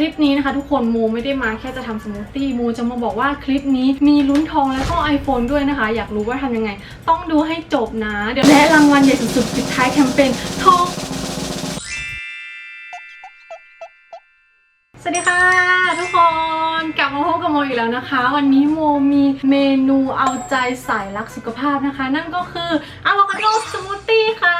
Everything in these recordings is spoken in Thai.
คลิปนี้นะคะทุกคนโมไม่ได้มาแค่จะทำสมูทตี้โมจะมาบอกว่าคลิปนี้มีลุ้นทองแล้วก็ iPhone ด้วยนะคะ อยากรู้ว่าทำยังไง ต้องดูให้จบนะเดี๋ยวและรางวัลใหญ่สุดๆปิดท้ายแคมเปญทองสวัสดีค่ะทุกคนกลับมาพบกับโมอีกแล้วนะคะ วันนี้โมมีเมนูเอาใจสายรักสุขภาพนะคะ นั่นก็คืออะโวคาโดสมูท ค่ะ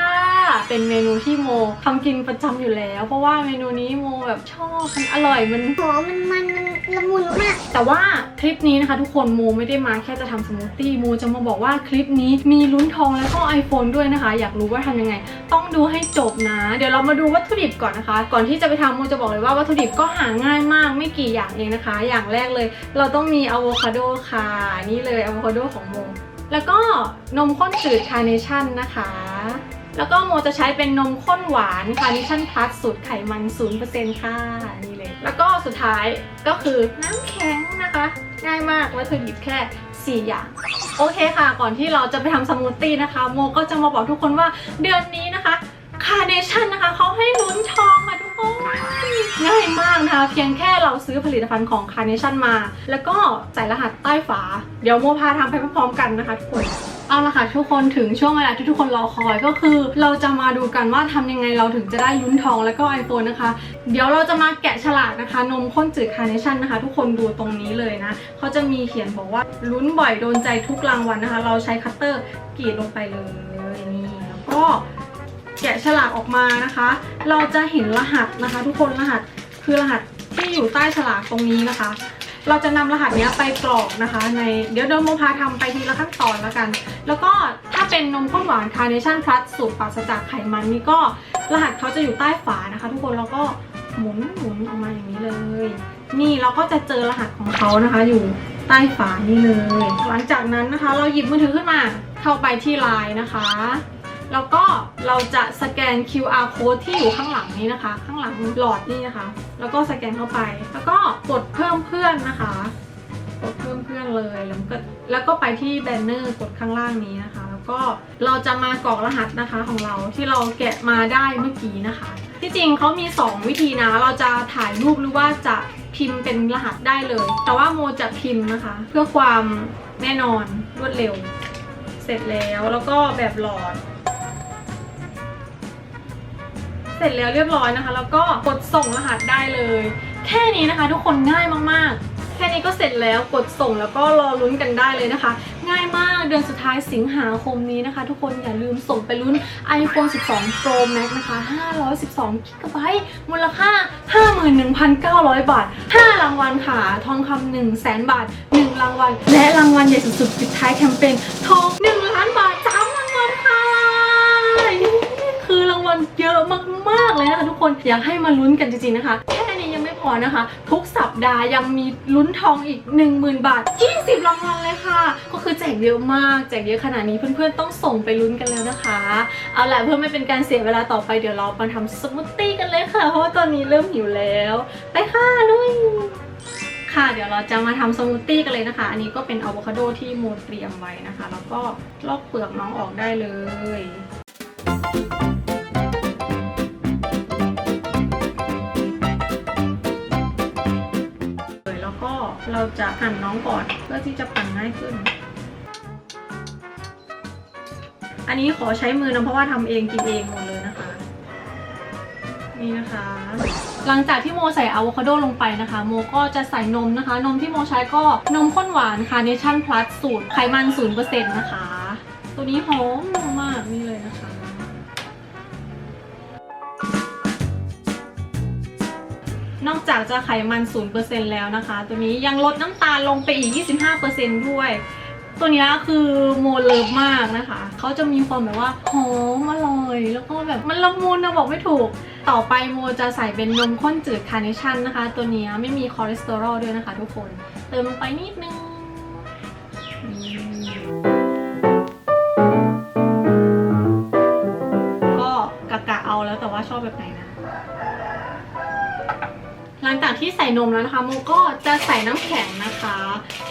เป็นเมนูที่โมทำกินประจำอยู่แล้ว เพราะว่าเมนูนี้โมแบบชอบมันอร่อยมัน หอมมันมันมันละมุนมาก แต่ว่าคลิปนี้นะคะทุกคนโมไม่ได้มาแค่จะทำสมูทตี้โมจะมาบอกว่าคลิปนี้มีลุ้นทองแล้วก็ iPhone ด้วยนะคะ อยากรู้ว่าทำยังไง ต้องดูให้จบนะ เดี๋ยวเรามาดูวัตถุดิบก่อนนะคะ ก่อนที่จะไปทำโมจะบอกเลยว่าวัตถุดิบก็หาง่ายมากไม่กี่อย่างเองนะคะ อย่างแรกเลย เราต้องมีอะโวคาโดค่ะนี่เลยอะโวคาโดของโม แล้วก็นมข้นจืดคาร์เนชั่นนะคะ แล้วก็โมจะใช้เป็นนมข้นหวานคาร์เนชั่นพลัสสูตรไขมัน0%ค่ะนี่เลย แล้วก็สุดท้ายก็คือน้ำแข็งนะคะ ง่ายมากวัตถุดิบแค่ 4 อย่าง โอเคค่ะ ก่อนที่เราจะไปทำสมูทตี้นะคะ โมก็จะมาบอกทุกคนว่าเดือนนี้นะคะคาร์เนชั่นนะคะเขาให้ลุ้นทอง ง่ายมากนะคะ เพียงแค่เราซื้อผลิตภัณฑ์ของคาร์เนชั่นมา แล้วก็ใส่รหัสใต้ฝา เดี๋ยวโมพาทำไปพร้อมๆกันนะคะทุกคนเอาละค่ะทุกคนถึงช่วงเวลาที่ทุกคนรอคอยก็คือ เราจะมาดูกันว่าทำยังไงเราถึงจะได้ลุ้นทองแล้วก็ iPhone นะคะ เดี๋ยวเราจะมาแกะฉลากนะคะ นมข้นจืดคาร์เนชั่นนะคะ ทุกคนดูตรงนี้เลยนะเขาจะมีเขียนบอกว่าลุ้นบ่อยโดนใจทุกรางวัลนะคะ เราใช้คัตเตอร์กรีดลงไปเลยนี่แล้วก็ แกะฉลากออกมานะคะ เราจะเห็นรหัสนะคะ ทุกคนรหัสคือรหัสที่อยู่ใต้ฉลากตรงนี้นะคะ เราจะนำรหัสนี้ไปกรอกนะคะ ในเดี๋ยวเดิมโมพาทำไปทีละขั้นตอนแล้วกัน แล้วก็ถ้าเป็นนมข้นหวานคาร์เนชั่นพลัสสูตรปราศจากไขมันนี่ก็รหัสเขาจะอยู่ใต้ฝานะคะ ทุกคนเราก็หมุนหมุนออกมาอย่างนี้เลย นี่เราก็จะเจอรหัสของเขานะคะ อยู่ใต้ฝานี่เลย หลังจากนั้นนะคะ เราหยิบมือถือขึ้นมาเข้าไปที่ไลน์นะคะ แล้วก็เราจะสแกน QR code ที่อยู่ข้างหลังนี้นะคะ ข้างหลังหลอดนี่นะคะ แล้วก็สแกนเข้าไป แล้วก็กดเพิ่มเพื่อนนะคะ กดเพิ่มเพื่อนเลยแล้วก็แล้วก็ไปที่แบนเนอร์กดข้างล่างนี้นะคะ แล้วก็เราจะมากรอกรหัสนะคะของเราที่เราแกะมาได้เมื่อกี้นะคะ ที่จริงเขามี 2 วิธีนะ เราจะถ่ายรูปหรือว่าจะพิมพ์เป็นรหัสได้เลย แต่ว่าโมจะพิมพ์นะคะ เพื่อความแน่นอนรวดเร็ว เสร็จแล้วแล้วก็แบบหลอด เสร็จแล้วเรียบร้อยนะคะ แล้วก็กดส่งรหัสได้เลย แค่นี้นะคะ ทุกคนง่ายมากๆ แค่นี้ก็เสร็จแล้วกดส่งแล้วก็รอลุ้นกันได้เลยนะคะ ง่ายมากเดือนสุดท้ายสิงหาคมนี้นะคะ ทุกคนอย่าลืมส่งไปลุ้น iPhone 12 Pro Max นะคะ 512 g b มูลค่า 51,900 บาท 5 รางวัลค่ะ ทองคำ1 0 0 0 0 0 บาท 1 รางวัล และรางวัลใหญ่สุดๆปิดท้ายแคมเปญท มาลุ้นกันจริงๆนะคะ แค่นี้ยังไม่พอนะคะ ทุกสัปดาห์ยังมีลุ้นทองอีก 10,000 บาท 20รางวัลเลยค่ะ ก็คือแจกเยอะมาก แจกเยอะขนาดนี้เพื่อนๆต้องส่งไปลุ้นกันแล้วนะคะ เอาล่ะเพื่อไม่เป็นการเสียเวลาต่อไปเดี๋ยวเรามาทำสมูทตี้กันเลยค่ะ เพราะว่าตอนนี้เริ่มหิวแล้ว ไปค่ะลุยค่ะเดี๋ยวเราจะมาทำสมูทตี้กันเลยนะคะ อันนี้ก็เป็นอะโวคาโดที่โมเตรียมไว้นะคะ แล้วก็ลอกเปลือกน้องออกได้เลย ก็เราจะหั่นน้องก่อนเพื่อที่จะปั่นง่ายขึ้น อันนี้ขอใช้มือนะเพราะว่าทำเองกินเองหมดเลยนะคะ นี่นะคะ หลังจากที่โมใส่อะโวคาโดลงไปนะคะ โมก็จะใส่นมนะคะ นมที่โมใช้ก็นมข้นหวานคาร์เนชั่นพลัสสูตรไขมัน0%นะคะ ตัวนี้หอมมากนี่เลยนะคะ นอกจากจะไขมัน0%แล้วนะคะ ตัวนี้ยังลดน้ำตาลลงไปอีก 25%ด้วย ตัวนี้คือโมเลิฟมากนะคะ เขาจะมีความแบบว่าหอมอร่อย แล้วก็แบบมันละมุนนะบอกไม่ถูก ต่อไปโมจะใส่เป็นนมข้นจืดคาร์เนชั่นนะคะ ตัวนี้ไม่มีคอเลสเตอรอลด้วยนะคะทุกคน เติมลงไปนิดนึงก็กะกะเอาแล้วแต่ว่าชอบแบบไหนนะ ลังจากที่ใส่นมแล้วนะคะโมก็จะใส่น้ำแข็งนะคะ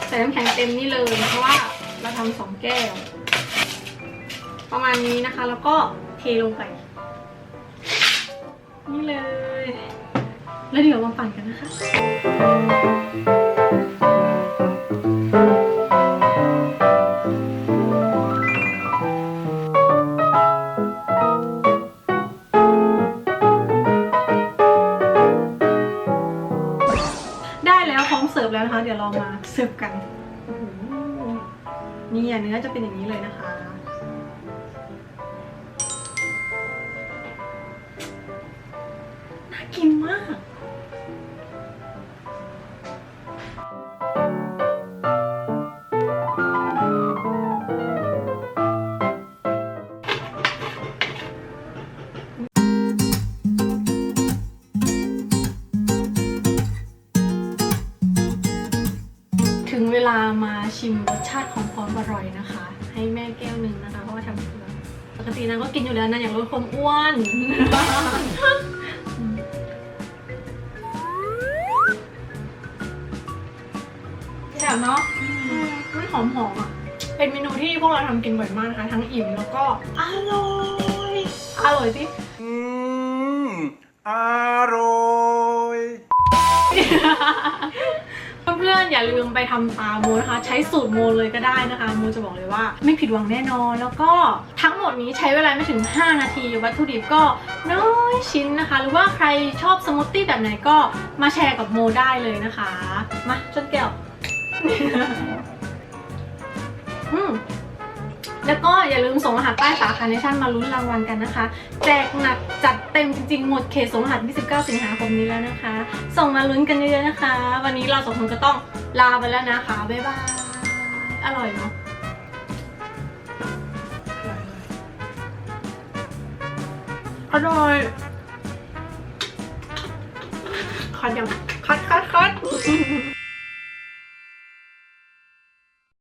ใส่น้ำแข็งเต็มนี่เลยเพราะว่าเราทำสองแก้ว ประมาณนี้นะคะ แล้วก็เทลงไป นี่เลย แล้วเดี๋ยวมาปั่นกันนะคะ สิร์ฟกันโอ้โหนี่อะเนื้อจะเป็นอย่างนี้เลยนะคะ น่ากินมาก ลามาชิมรสชาติของความอร่อยนะคะ ให้แม่แก้วหนึ่งนะคะ เพราะว่าทำเพื่อปกตินางก็กินอยู่แล้วนะอยากลดความอ้วนแซ่บเนาะไม่หอมหอมๆอะ เป็นเมนูที่พวกเราทำกินบ่อยมากนะคะ ทั้งอิ่มแล้วก็อร่อย อร่อยที่ อืมอร่ อย่าลืมไปทำตามโมนะคะ ใช้สูตรโมเลยก็ได้นะคะ โมจะบอกเลยว่า ไม่ผิดหวังแน่นอน แล้วก็ทั้งหมดนี้ใช้เวลาไม่ถึง 5 นาที วัตถุดิบก็น้อยชิ้นนะคะ หรือว่าใครชอบสมูทตี้แบบไหนก็มาแชร์กับโมได้เลยนะคะ มาจนแก้ว อืม แล้วก็อย่าลืมส่งรหัสใต้สาขาในชั่นมาลุ้นรางวัลกันนะคะ แจกหนักจัดเต็มจริงๆ หมดเขตส่งรหัส29 สิงหาคมนี้แล้วนะคะ ส่งมาลุ้นกันเยอะๆนะคะ วันนี้เราสองคนก็ต้องลาไปแล้วนะคะ บ๊ายบาย อร่อยเนาะอร่อยคัดยังคัดคัดคัด